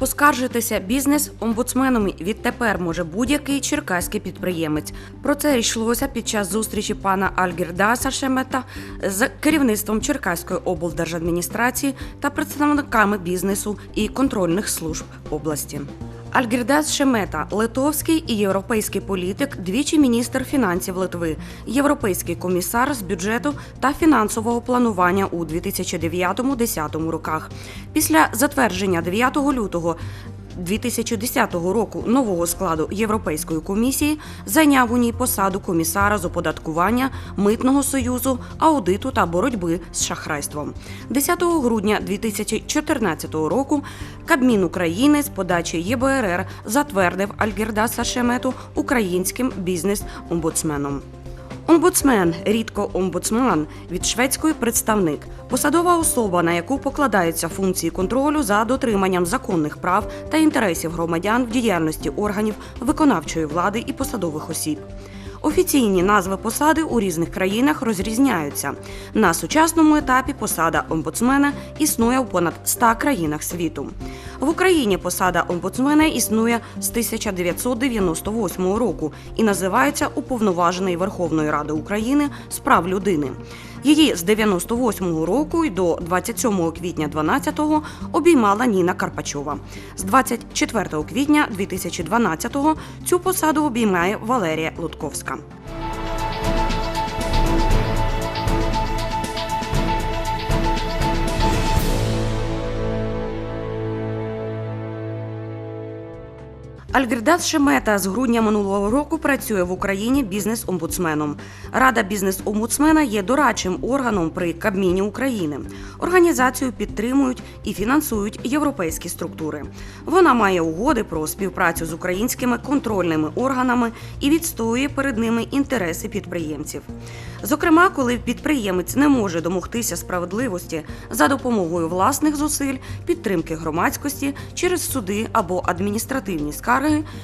Поскаржитися бізнес-омбудсменом відтепер може будь-який черкаський підприємець. Про це йшлося під час зустрічі пана Альгірдаса Шемета з керівництвом Черкаської облдержадміністрації та представниками бізнесу і контрольних служб області. Альгірдас Шемета литовський і європейський політик, двічі міністр фінансів Литви, європейський комісар з бюджету та фінансового планування у 2009-2010 роках. Після затвердження 9 лютого 2010 року нового складу Європейської комісії зайняв у ній посаду комісара з оподаткування, митного союзу, аудиту та боротьби з шахрайством. 10 грудня 2014 року Кабмін України з подачі ЄБРР затвердив Альгірдаса Шемету українським бізнес-омбудсменом. Омбудсмен, рідко омбудсман від шведської представник, посадова особа, на яку покладаються функції контролю за дотриманням законних прав та інтересів громадян в діяльності органів виконавчої влади і посадових осіб. Офіційні назви посади у різних країнах розрізняються. На сучасному етапі посада омбудсмена існує у понад 100 країнах світу. В Україні посада омбудсмена існує з 1998 року і називається Уповноважений Верховної Ради України з прав людини. Її з 98 року і до 27 квітня 12-го обіймала Ніна Карпачова. З 24 квітня 2012-го цю посаду обіймає Валерія Лутковська. Альгірдас Шемета з грудня минулого року працює в Україні бізнес-омбудсменом. Рада бізнес-омбудсмена є дорадчим органом при Кабміні України. Організацію підтримують і фінансують європейські структури. Вона має угоди про співпрацю з українськими контрольними органами і відстоює перед ними інтереси підприємців. Зокрема, коли підприємець не може домогтися справедливості за допомогою власних зусиль, підтримки громадськості через суди або адміністративні скарги,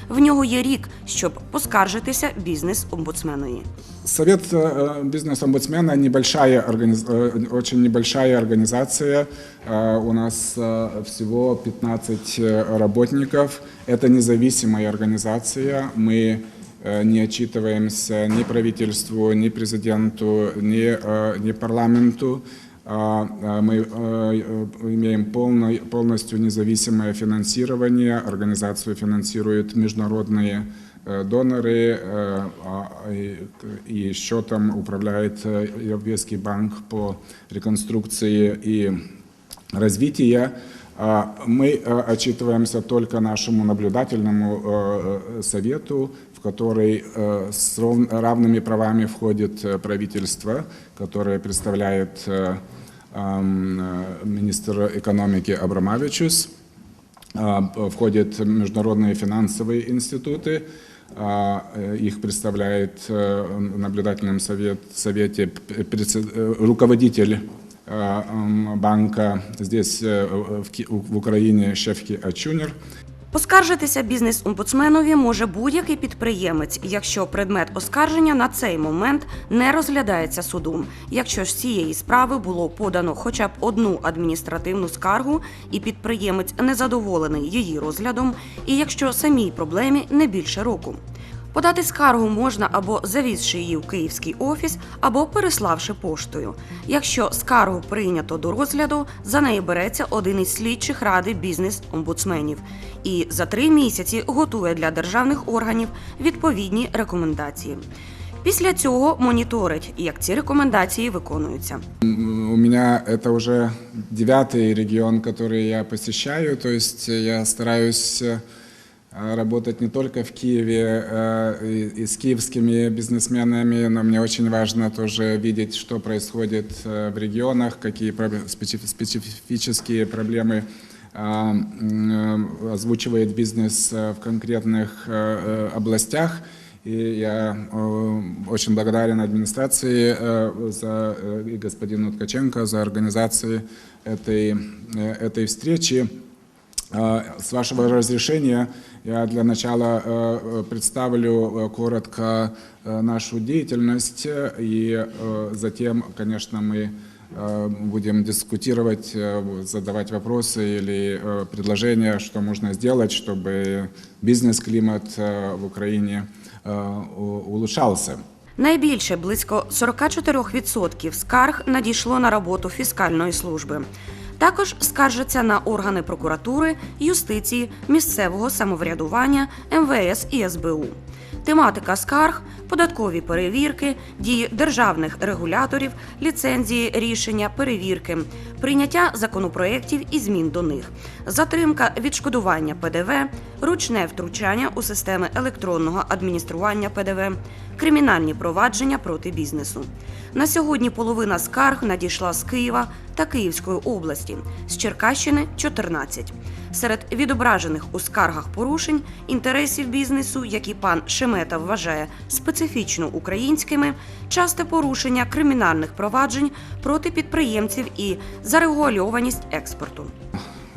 в нього є рік, щоб поскаржитися бізнес-омбудсменові. Совет э, бизнес-омбудсмена небольшая, организ- э, очень небольшая организация. Э, У нас э, всего 15 э, работников. Это независимая организация. Мы э, не отчитываемся ни правительству, ни президенту, ни, э, ни парламенту. А, а, Мы э, э, имеем полно- полностью независимое финансирование. Организацию финансируют международные э, доноры, э, а, и- и счетом управляет э, Европейский банк по реконструкции и развитию. А, Мы э, отчитываемся только нашему наблюдательному э, совету, в который э, с равными правами входит э, правительство, которое представляет э, эм, министр экономики Абрамовичус, входит международные финансовые институты, их представляет в наблюдательном совете руководитель эм, банка. Здесь в Украине Шефки Ачунер. Поскаржитися бізнес-омбудсменові може будь-який підприємець, якщо предмет оскарження на цей момент не розглядається судом, якщо ж цієї справи було подано хоча б одну адміністративну скаргу, і підприємець не задоволений її розглядом, і якщо самій проблемі не більше року. Подати скаргу можна або завізши її в київський офіс, або переславши поштою. Якщо скаргу прийнято до розгляду, за неї береться один із слідчих ради бізнес-омбудсменів і за три місяці готує для державних органів відповідні рекомендації. Після цього моніторить, як ці рекомендації виконуються. У меня это уже девятый регион, который я посещаю, то есть я стараюсь э, Работать не только в Киеве э, и, с киевскими бизнесменами, но мне очень важно тоже видеть, что происходит э, в регионах, какие специфические проблемы а, э, озвучивает бизнес э, в конкретных областях. И я очень благодарен администрации за, и господину Ткаченко за организацию этой, этой встречи. А, С вашего разрешения я для начала э, представлю э, коротко э, нашу деятельность, э, и э, затем, конечно, мы э, будем дискутировать, э, задавать вопросы или э, предложения, что можно сделать, чтобы бизнес-климат э, в Украине э, у- улучшался. Найбільше близько 44% скарг надійшло на роботу фіскальної служби. Також скаржаться на органи прокуратури, юстиції, місцевого самоврядування, МВС і СБУ. Тематика скарг, податкові перевірки, дії державних регуляторів, ліцензії, рішення, перевірки, прийняття законопроєктів і змін до них, затримка відшкодування ПДВ, ручне втручання у системи електронного адміністрування ПДВ, кримінальні провадження проти бізнесу. На сьогодні половина скарг надійшла з Києва та Київської області, з Черкащини 14 Серед відображених у скаргах порушень інтересів бізнесу, які пан Шемета вважає специфічно українськими, часте порушення кримінальних проваджень проти підприємців і зарегульованість експорту.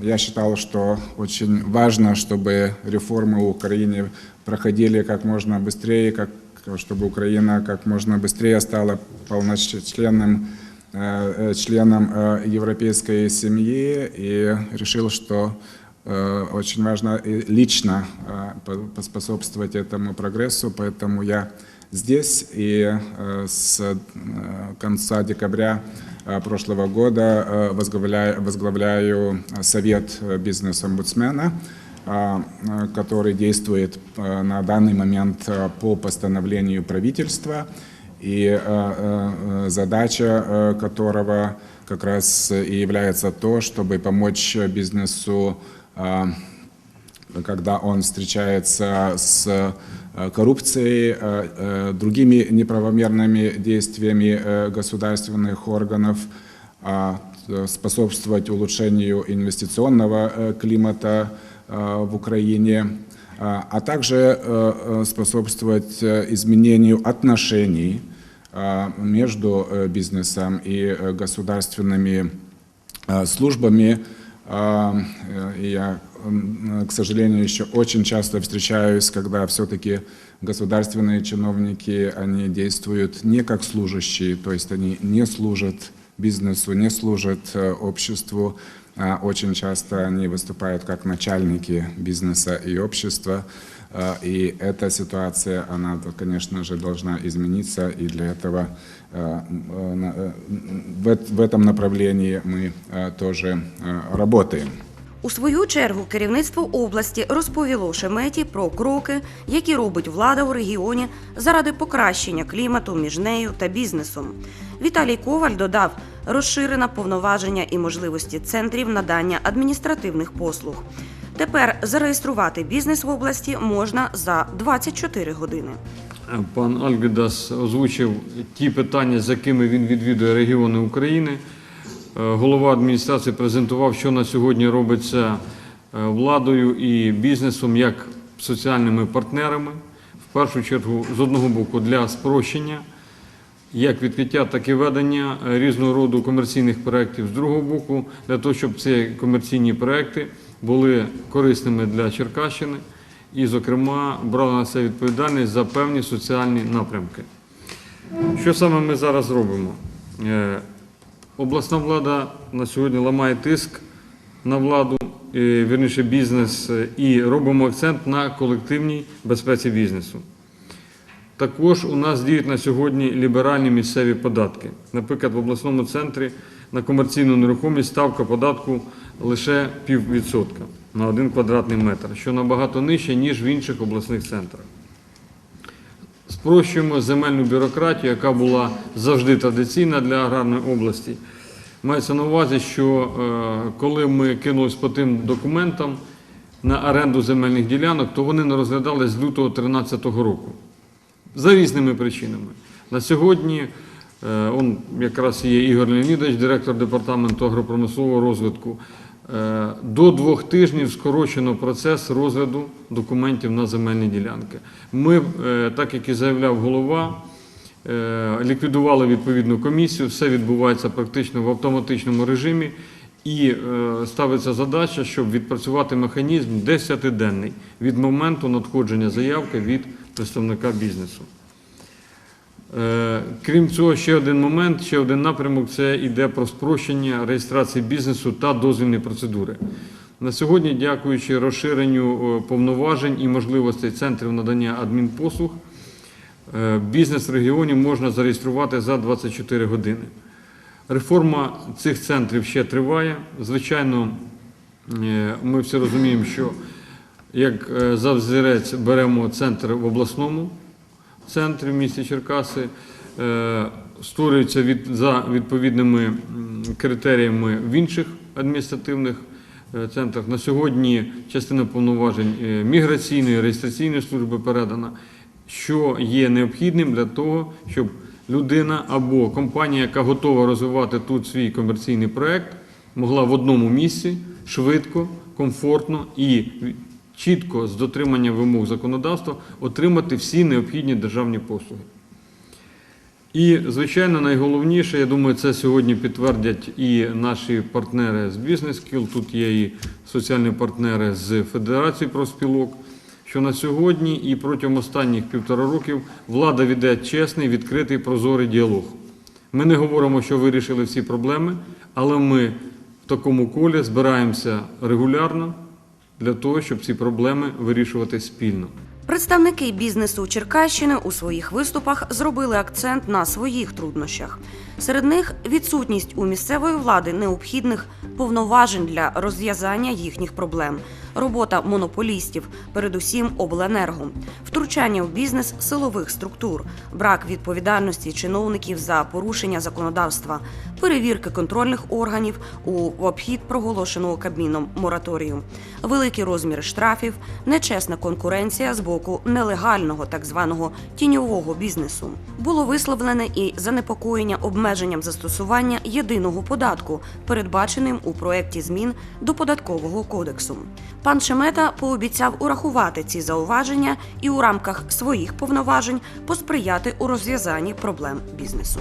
Я считал, что очень важно, чтобы реформы в Украине проходили как можно быстрее, как, чтобы Украина как можно быстрее стала полноценным э, э, членом э, европейской семьи и решил, что э, Очень важно и лично э, по- поспособствовать этому прогрессу, поэтому я здесь. И э, с э, конца декабря э, прошлого года э, возглавляю, возглавляю Совет э, бизнес-омбудсмена, э, э, который действует э, на данный момент э, по постановлению правительства. И э, э, задача э, которого как раз и является то, чтобы помочь бизнесу э, когда он встречается с э, коррупцией, э, э, другими неправомерными действиями государственных органов, а, способствовать улучшению инвестиционного климата в Украине, а а также способствовать изменению отношений между бизнесом и государственными службами. Э, и Я, к сожалению, еще очень часто встречаюсь, когда все-таки государственные чиновники, они действуют не как служащие, то есть они не служат бизнесу, не служат э, обществу, а очень часто они выступают как начальники бизнеса и общества. Э, И эта ситуация, она, конечно же, должна измениться, и для этого э, э, на- э, в эт- в этом направлении мы э, тоже э, работаем. У свою чергу керівництво області розповіло Шеметі про кроки, які робить влада у регіоні заради покращення клімату між нею та бізнесом. Віталій Коваль додав розширена повноваження і можливості центрів надання адміністративних послуг. Тепер зареєструвати бізнес в області можна за 24 години. Пан Альгедас озвучив ті питання, з якими він відвідує регіони України. Е, Голова адміністрації презентував, що на сьогодні робиться е, владою і бізнесом як соціальними партнерами. В першу чергу, з одного боку, для спрощення як відкриття, так і ведення е, різного роду комерційних проєктів. З другого боку, для того, щоб ці комерційні проєкти були корисними для Черкащини і, зокрема, брали на себе відповідальність за певні соціальні напрямки. Що саме ми зараз робимо? Обласна влада на сьогодні ламає тиск на владу, е, вірніше бізнес, е, і робимо акцент на колективній безпеці бізнесу. Також у нас діють на сьогодні ліберальні місцеві податки. Наприклад, в обласному центрі на комерційну нерухомість ставка податку лише піввідсотка на один квадратний метр, що набагато нижче, ніж в інших обласних центрах. Спрощуємо земельну бюрократію, яка була завжди традиційна для аграрної області. Мається на увазі, що е, коли ми кинулись по тим документам на оренду земельних ділянок, то вони не розглядались з лютого 2013 року за різними причинами. На сьогодні е, якраз є Ігор Леонідович, директор департаменту агропромислового розвитку. Е, До двох тижнів скорочено процес розгляду документів на земельні ділянки. Ми, е, так як і заявляв голова, е, ліквідували відповідну комісію, все відбувається практично в автоматичному режимі. І ставиться задача, щоб відпрацювати механізм 10-денний від моменту надходження заявки від представника бізнесу. Е, Крім цього, ще один момент, ще один напрямок це йде про спрощення реєстрації бізнесу та дозвільні процедури. На сьогодні, дякуючи розширенню е, повноважень і можливостей центрів надання адмінпослуг, е, бізнес в регіоні можна зареєструвати за 24 години. Реформа цих центрів ще триває. Звичайно, ми всі розуміємо, що як е, за взірець беремо центр в обласному центрі в місті Черкаси, е, створюється від, за відповідними критеріями в інших адміністративних е, центрах. На сьогодні частина повноважень е, міграційної реєстраційної служби передана, що є необхідним для того, щоб людина або компанія, яка готова розвивати тут свій комерційний проект, могла в одному місці швидко, комфортно і чітко з дотриманням вимог законодавства отримати всі необхідні державні послуги. І, звичайно, найголовніше, я думаю, це сьогодні підтвердять і наші партнери з бізнес Kill, тут є і соціальні партнери з Федерації профспілок, що на сьогодні і протягом останніх півтора років влада веде чесний, відкритий, прозорий діалог. Ми не говоримо, що вирішили всі проблеми, але ми в такому колі збираємося регулярно для того, щоб ці проблеми вирішувати спільно. Представники бізнесу Черкащини у своїх виступах зробили акцент на своїх труднощах. Серед них відсутність у місцевої влади необхідних повноважень для розв'язання їхніх проблем, робота монополістів, передусім обленерго, втручання в бізнес силових структур, брак відповідальності чиновників за порушення законодавства, перевірки контрольних органів у обхід проголошеного Кабміном мораторію, великі розміри штрафів, нечесна конкуренція з боку нелегального так званого тіньового бізнесу. Було висловлене і занепокоєння обмеженням застосування єдиного податку, передбаченим у проєкті змін до податкового кодексу. Пан Шемета пообіцяв урахувати ці зауваження і у рамках своїх повноважень посприяти у розв'язанні проблем бізнесу.